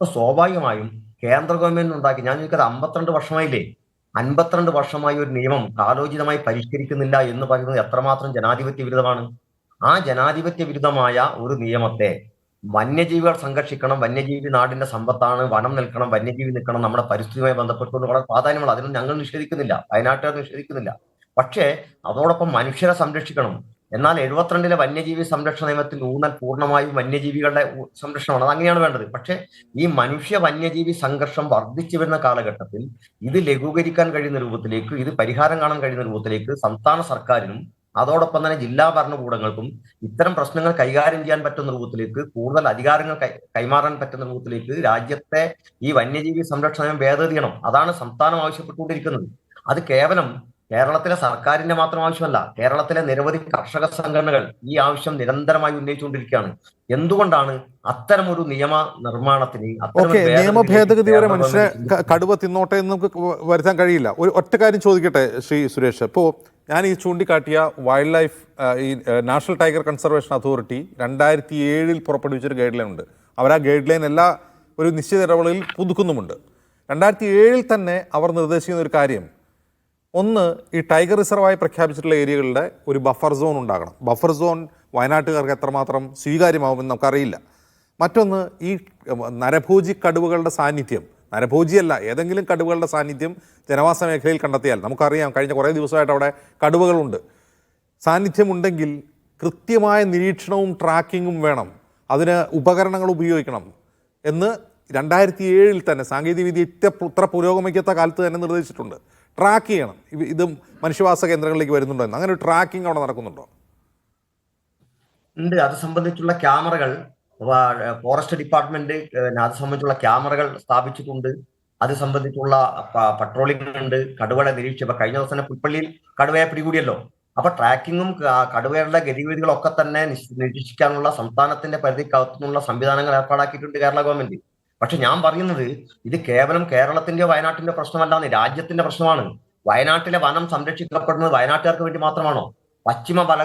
അപ്പൊ സ്വാഭാവികമായും കേന്ദ്ര ഗവൺമെന്റ് ഉണ്ടാക്കി ഞാൻ ചോദിക്കാതെ അമ്പത്തിരണ്ട് വർഷമായില്ലേ? അൻപത്തിരണ്ട് വർഷമായി ഒരു നിയമം കാലോചിതമായി പരിഷ്കരിക്കുന്നില്ല എന്ന് പറയുന്നത് എത്രമാത്രം ജനാധിപത്യ വിരുദ്ധമാണ്? ആ ജനാധിപത്യ വിരുദ്ധമായ ഒരു നിയമത്തെ വന്യജീവികൾ സംരക്ഷിക്കണം വന്യജീവി നാടിന്റെ സമ്പത്താണ് വനം നിൽക്കണം വന്യജീവി നിൽക്കണം നമ്മുടെ പരിസ്ഥിതിയുമായി ബന്ധപ്പെട്ടുകൊണ്ട് വളരെ പ്രാധാന്യമുള്ള അതിനും ഞങ്ങൾ നിഷേധിക്കുന്നില്ല വയനാട്ടുകാർ നിഷേധിക്കുന്നില്ല. പക്ഷേ അതോടൊപ്പം മനുഷ്യരെ സംരക്ഷിക്കണം. എന്നാൽ എഴുപത്തിരണ്ടിലെ വന്യജീവി സംരക്ഷണ നിയമത്തിൽ ഊന്നൽ പൂർണമായും വന്യജീവികളുടെ സംരക്ഷണമാണ്. അത് അങ്ങനെയാണ് വേണ്ടത്. പക്ഷേ ഈ മനുഷ്യ വന്യജീവി സംഘർഷം വർദ്ധിച്ചു വരുന്ന കാലഘട്ടത്തിൽ ഇത് ലഘൂകരിക്കാൻ കഴിയുന്ന രൂപത്തിലേക്ക് ഇത് പരിഹാരം കാണാൻ കഴിയുന്ന രൂപത്തിലേക്ക് സംസ്ഥാന സർക്കാരിനും അതോടൊപ്പം തന്നെ ജില്ലാ ഭരണകൂടങ്ങൾക്കും ഇത്തരം പ്രശ്നങ്ങൾ കൈകാര്യം ചെയ്യാൻ പറ്റുന്ന രൂപത്തിലേക്ക് കൂടുതൽ അധികാരങ്ങൾ കൈമാറാൻ പറ്റുന്ന രൂപത്തിലേക്ക് രാജ്യത്തെ ഈ വന്യജീവി സംരക്ഷണ ഭേദഗതി ചെയ്യണം. അതാണ് സംസ്ഥാനം ആവശ്യപ്പെട്ടുകൊണ്ടിരിക്കുന്നത്. അത് കേവലം കേരളത്തിലെ സർക്കാരിന്റെ മാത്രം ആവശ്യമല്ല കേരളത്തിലെ നിരവധി കർഷക സംഘടനകൾ ഈ ആവശ്യം നിരന്തരമായി ഉന്നയിച്ചുകൊണ്ടിരിക്കുകയാണ്. എന്തുകൊണ്ടാണ് അത്തരമൊരു നിയമ നിർമ്മാണത്തിന് നിയമ ഭേദഗതി വരെ മനുഷ്യരെ കടുവ തിന്നോട്ടെ എന്ന് നമുക്ക് വരുത്താൻ കഴിയില്ല. ഒരു ഒറ്റ കാര്യം ചോദിക്കട്ടെ ശ്രീ സുരേഷ്. ഇപ്പോൾ ഞാൻ ഈ ചൂണ്ടിക്കാട്ടിയ വൈൽഡ് ലൈഫ് ഈ നാഷണൽ ടൈഗർ കൺസർവേഷൻ അതോറിറ്റി രണ്ടായിരത്തി ഏഴിൽ പുറപ്പെടുവിച്ചൊരു ഗൈഡ് ലൈൻ ഉണ്ട് അവർ ആ ഗൈഡ് ലൈൻ എല്ലാ ഒരു നിശ്ചിത ഇടവേളയിൽ പുതുക്കുന്നുമുണ്ട്. രണ്ടായിരത്തി ഏഴിൽ തന്നെ അവർ നിർദ്ദേശിക്കുന്ന ഒരു കാര്യം ഒന്ന് ഈ ടൈഗർ റിസർവായി പ്രഖ്യാപിച്ചിട്ടുള്ള ഏരിയകളുടെ ഒരു ബഫർ സോൺ ഉണ്ടാകണം. ബഫർ സോൺ വയനാട്ടുകാർക്ക് എത്രമാത്രം സ്വീകാര്യമാവുമെന്ന് നമുക്കറിയില്ല. മറ്റൊന്ന് ഈ നരഭോജി കടുവകളുടെ സാന്നിധ്യം. നരഭോജിയല്ല ഏതെങ്കിലും കടുവകളുടെ സാന്നിധ്യം ജനവാസ മേഖലയിൽ കണ്ടെത്തിയാൽ നമുക്കറിയാം കഴിഞ്ഞ കുറേ ദിവസമായിട്ട് അവിടെ കടുവകളുണ്ട്. സാന്നിധ്യമുണ്ടെങ്കിൽ കൃത്യമായ നിരീക്ഷണവും ട്രാക്കിങ്ങും വേണം. അതിന് ഉപകരണങ്ങൾ ഉപയോഗിക്കണം എന്ന് രണ്ടായിരത്തി ഏഴിൽ തന്നെ സാങ്കേതികവിദ്യ ഇത്ര ഇത്ര പുരോഗമിക്കാത്ത കാലത്ത് തന്നെ നിർദ്ദേശിച്ചിട്ടുണ്ട്. ട്രാക്ക് ചെയ്യണം. ഇത് മനുഷ്യവാസ കേന്ദ്രങ്ങളിലേക്ക് വരുന്നുണ്ടോ എന്ന്. അങ്ങനെ ഒരു ട്രാക്കിംഗ് അവിടെ നടക്കുന്നുണ്ടോ? ഉണ്ട്. അത് സംബന്ധിച്ചുള്ള ക്യാമറകൾ ഫോറസ്റ്റ് ഡിപ്പാർട്ട്മെന്റ് അത് സംബന്ധിച്ചുള്ള ക്യാമറകൾ സ്ഥാപിച്ചിട്ടുണ്ട്. അത് സംബന്ധിച്ചുള്ള പട്രോളിംഗ് ഉണ്ട്. കടുവയുടെ നിരീക്ഷിച്ചു കഴിഞ്ഞ ദിവസം പുൽപ്പള്ളിയിൽ കടുവയെ പിടികൂടിയല്ലോ. അപ്പൊ ട്രാക്കിങ്ങും കടുവയുടെ ഗതിവിധികളൊക്കെ തന്നെ നിരീക്ഷിക്കാനുള്ള സംസ്ഥാനത്തിന്റെ പരിധിക്കകത്തുനിന്നുള്ള സംവിധാനങ്ങൾ ഏർപ്പാടാക്കിയിട്ടുണ്ട് കേരള ഗവൺമെന്റ്. പക്ഷെ ഞാൻ പറയുന്നത് ഇത് കേവലം കേരളത്തിന്റെയോ വയനാട്ടിന്റെ പ്രശ്നമല്ലാന്ന് രാജ്യത്തിന്റെ പ്രശ്നമാണ്. വയനാട്ടിലെ വനം സംരക്ഷിക്കപ്പെടുന്നത് വയനാട്ടുകാർക്ക് വേണ്ടി മാത്രമാണോ? പശ്ചിമ മല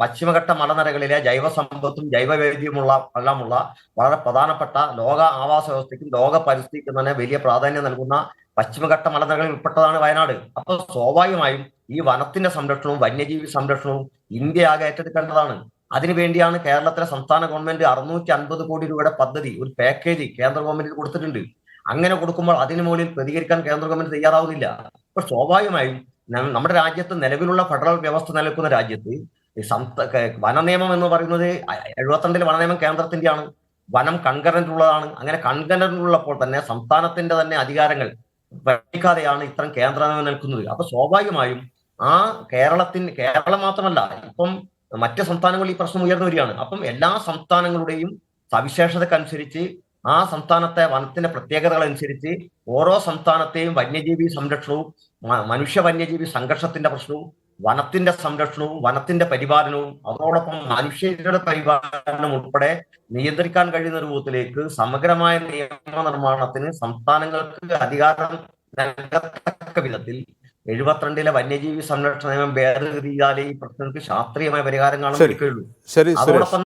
പശ്ചിമഘട്ട മലനിരകളിലെ ജൈവസമ്പത്തും ജൈവവൈവിധ്യമുള്ള എല്ലാമുള്ള വളരെ പ്രധാനപ്പെട്ട ലോക ആവാസ വ്യവസ്ഥയ്ക്കും ലോക പരിസ്ഥിതിക്കും തന്നെ വലിയ പ്രാധാന്യം നൽകുന്ന പശ്ചിമഘട്ട മലനിരകളിൽ ഉൾപ്പെട്ടതാണ് വയനാട്. അപ്പൊ സ്വാഭാവികമായും ഈ വനത്തിന്റെ സംരക്ഷണവും വന്യജീവി സംരക്ഷണവും ഇന്ത്യ ആകെ ഏറ്റെടുക്കേണ്ടതാണ്. അതിനുവേണ്ടിയാണ് കേരളത്തിലെ സംസ്ഥാന ഗവൺമെന്റ് അറുന്നൂറ്റി അൻപത് കോടി രൂപയുടെ പദ്ധതി ഒരു പാക്കേജ് കേന്ദ്ര ഗവൺമെന്റിന് കൊടുത്തിട്ടുണ്ട്. അങ്ങനെ കൊടുക്കുമ്പോൾ അതിന് മുകളിൽ പ്രതികരിക്കാൻ കേന്ദ്ര ഗവൺമെന്റ് തയ്യാറാവുന്നില്ല. അപ്പൊ സ്വാഭാവികമായും നമ്മുടെ രാജ്യത്ത് നിലവിലുള്ള ഫെഡറൽ വ്യവസ്ഥ നിലനിൽക്കുന്ന രാജ്യത്ത് വന നിയമം വനനിയമം എന്ന് പറയുന്നത് എഴുപത്തിരണ്ടിലെ വനനിയമം കേന്ദ്രത്തിന്റെയാണ് വനം കൺകറന്റ് ഉള്ളതാണ് അങ്ങനെ കൺകറന്റ് ഉള്ളപ്പോൾ തന്നെ സംസ്ഥാനത്തിന്റെ തന്നെ അധികാരങ്ങൾ വഹിക്കാതെയാണ് ഇത്തരം കേന്ദ്ര നിലനിൽക്കുന്നത്. നിൽക്കുന്നത് അപ്പൊ സ്വാഭാവികമായും ആ കേരളത്തിന് കേരളം മാത്രമല്ല ഇപ്പം മറ്റ് സംസ്ഥാനങ്ങളിൽ ഈ പ്രശ്നം ഉയർന്നു വരികയാണ്. അപ്പം എല്ലാ സംസ്ഥാനങ്ങളുടെയും സവിശേഷതക്കനുസരിച്ച് ആ സംസ്ഥാനത്തെ വനത്തിന്റെ പ്രത്യേകതകൾ അനുസരിച്ച് ഓരോ സംസ്ഥാനത്തെയും വന്യജീവി സംരക്ഷണവും മനുഷ്യ വന്യജീവി സംഘർഷത്തിന്റെ പ്രശ്നവും വനത്തിന്റെ സംരക്ഷണവും വനത്തിന്റെ പരിപാലനവും അതോടൊപ്പം മനുഷ്യരുടെ പരിപാലനം ഉൾപ്പെടെ നിയന്ത്രിക്കാൻ കഴിയുന്ന രൂപത്തിലേക്ക് സമഗ്രമായ നിയമ നിർമ്മാണത്തിന് സംസ്ഥാനങ്ങൾക്ക് അധികാരം നൽകത്തക്ക വിധത്തിൽ എഴുപത്തിരണ്ടിലെ വന്യജീവി സംരക്ഷണ നിയമം ഭേദഗതി ചെയ്താലേ ഈ പ്രശ്നങ്ങൾക്ക് ശാസ്ത്രീയമായ പരിഹാരം കാണാൻ. കഴിയുള്ളൂ അതോടൊപ്പം